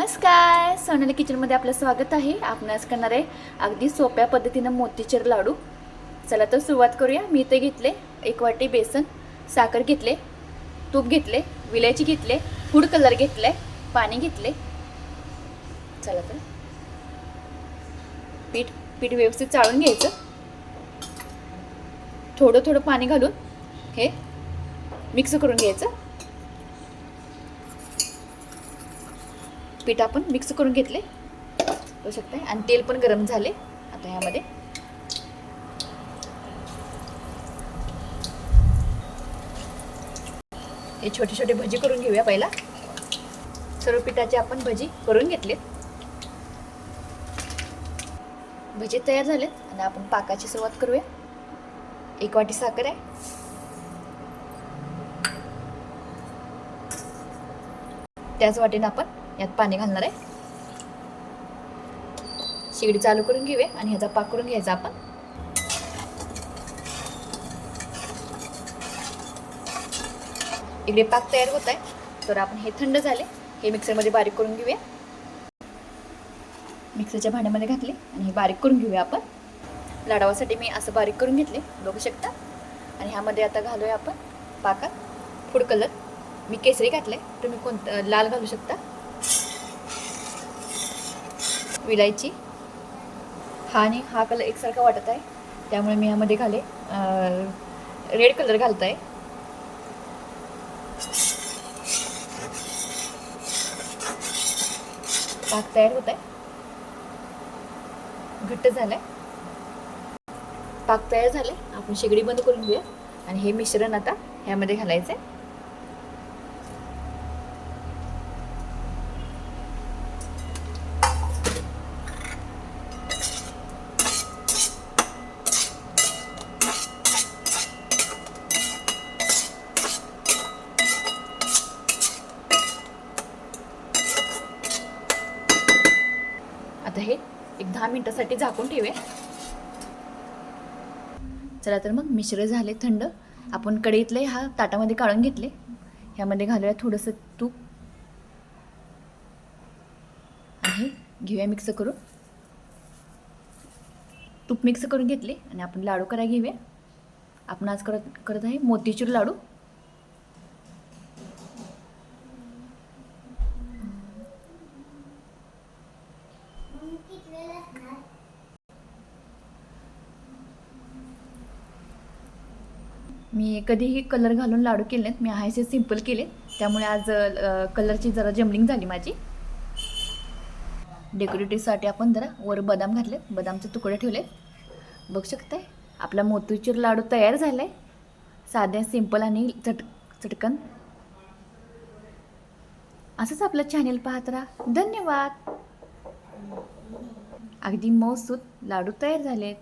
नमस्कार सोनाली किचनमध्ये आपलं स्वागत आहे. आपण आज करणार आहे अगदी सोप्या पद्धतीनं मोतीचेर लाडू. चला तर सुरुवात करूया. मी ते घेतले एक वाटी बेसन साखर घेतले तूप घेतले विलायची घेतले फूड कलर घेतले पाणी घेतले. चला तर. पीठ पीठ व्यवस्थित चाळून घ्यायचं. थोडं थोडं पाणी घालून हे मिक्स करून घ्यायचं. पीठ आपण मिक्स करून घेतले. बघू शकताय. आणि तेल पण गरम झाले. आता ह्यामध्ये हे छोटे छोटे भजी करून घेऊया पहिला. सर्व पिठाचे आपण भजी करून घेतले भजी तयार झालेत. आणि आपण पाकाची सुरुवात करूया. एक वाटी साखर आहे. त्याच वाटेनं आपण यात पाणी घालणार आहे. शिगडी चालू करून घेऊया आणि ह्याचा पाक करून घ्यायचा आपण. इकडे पाक तयार होत आहे. तर आपण हे थंड झाले. हे मिक्सरमध्ये बारीक करून घेऊया. मिक्सरच्या भांड्यामध्ये घातले आणि हे बारीक करून घेऊया आपण. लाडावासाठी मी असं बारीक करून घेतले. बघू शकता. आणि ह्यामध्ये आता घालूया आपण पाकात. Food colour. मी केसरी घातले तुम्ही कोणतं लाल घालू शकता. विलायची. हा आणि हा कलर एकसारखा वाटत आहे. त्यामुळे मी यामध्ये घाले रेड कलर घालत आहे पाक तयार होत आहे घट्ट झालाय. पाक तयार झाले आपण शेगडी बंद करून घेऊया. आणि हे मिश्रण आता ह्यामध्ये घालायचं आहे आहे हे. एक दहा मिनटासाठी झाकून ठेवे चला तर मग मिश्र झाले थंड. आपण कढईतले हा ताटामध्ये काढून घेतले. ह्यामध्ये घालूया थोडंसं तूप. आणि घेऊया मिक्स करून. तूप मिक्स करून घेतले आणि आपण लाडू करायला घेऊया. आपण आज करत करत आहे मोतीचूर लाडू. मी कधीही कलर घालून लाडू केले नाहीत. मी आहेसे सिंपल केले. त्यामुळे आज कलरची जरा जमलिंग झाली माझी. डेकोरेटिव्हसाठी आपण जरा वर बदाम घातले. बदामचे तुकडे ठेवले. बघू शकताय आपला मोतीचूर लाडू तयार झाला आहे साध्या सिंपल आणि चट चटकन. असंच आपलं चॅनेल पाहत राहा. धन्यवाद. अगदी मौसूद लाडू तयार झालेत.